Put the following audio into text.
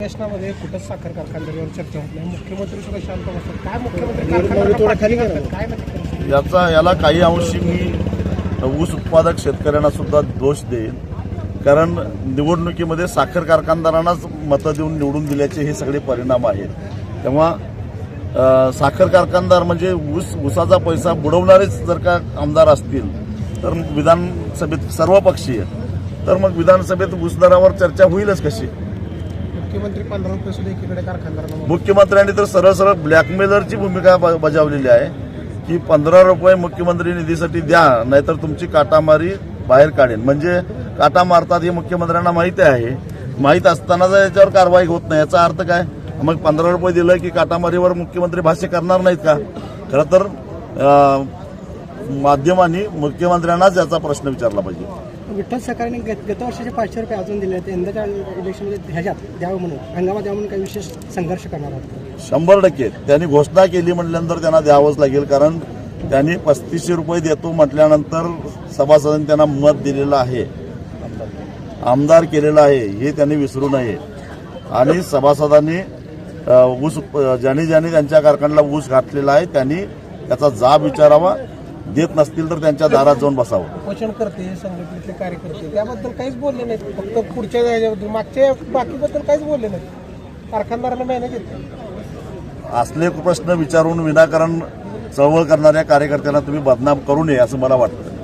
कुठंच साखर कारखान्यावर चर्चा होत नाही. मुख्यमंत्री सुद्धा शांत बसतात. काय मुख्यमंत्री. काय नक्की याचा याला काही अंशी मी ऊस उत्पादक शेतकऱ्यांना सुद्धा दोष देईन. कारण निवडणुकीमध्ये साखर कारखानदारांनाच मतं देऊन निवडून दिल्याचे हे सगळे परिणाम आहेत. तेव्हा अ, साखर कारखानदार म्हणजे ऊस ऊसाचा पैसा बुडवणारेच जर का आमदार असतील तर विधानसभेत सर्वपक्षीय. तर मग विधानसभेत ऊस दरावर चर्चा होईलच कशी? मुख्यमंत्री पंधरा रुपये सुद्धा एकीकडे कारखानदारांना मुख्यमंत्र्यांनी तर सरळ सरळ ब्लॅकमेलरची भूमिका ब- बजावलेली आहे की पंधरा रुपये मुख्यमंत्री निधीसाठी द्या नाहीतर तुमची काटामारी बाहेर काढेन. म्हणजे काटा मारतात हे मुख्यमंत्र्यांना माहिती आहे. माहीत असताना जर याच्यावर कारवाई होत नाही याचा अर्थ काय? मग पंधरा रुपये दिलं की काटामारीवर मुख्यमंत्री भाष्य करणार नाहीत का? खरं तर माध्यमांनी मुख्यमंत्र्यांनाच याचा प्रश्न विचारला पाहिजे. विठ्ठल सरकारने गत वर्षाचे पाचशे रुपये अजून दिले आहेत. यंदाच्या इलेक्शनमध्ये ह्याच्यात द्यावं म्हणून हंगामात द्यावं म्हणून काही विशेष संघर्ष करणार आहोत. शंभर टक्के. त्यांनी घोषणा केली म्हटल्यानंतर त्यांना द्यावंच लागेल कारण त्यांनी पस्तीसशे रुपये देतो म्हटल्यानंतर सभासदांनी त्यांना मत दिलेलं आहे. आमदार केलेलं आहे हे त्यांनी विसरू नये. आणि सभासदांनी ऊस ज्याने ज्यांनी ज्यांनी त्यांच्या कारखान्याला ऊस घातलेला आहे त्यांनी त्याचा जाब विचारावा. देत नसतील तर त्यांच्या दारात जाऊन बसावं. उपोषण करते संघटनेतले कार्यकर्ते. त्याबद्दल काहीच बोलले नाहीत. फक्त पुढच्या ह्याच्याबद्दल मागच्या बाकीबद्दल काहीच बोलले नाहीत. कारखानदारांना मेहनत घेतली असले प्रश्न विचारून विनाकारण चळवळ करणाऱ्या कार्यकर्त्यांना तुम्ही बदनाम करू नये असं मला वाटतं.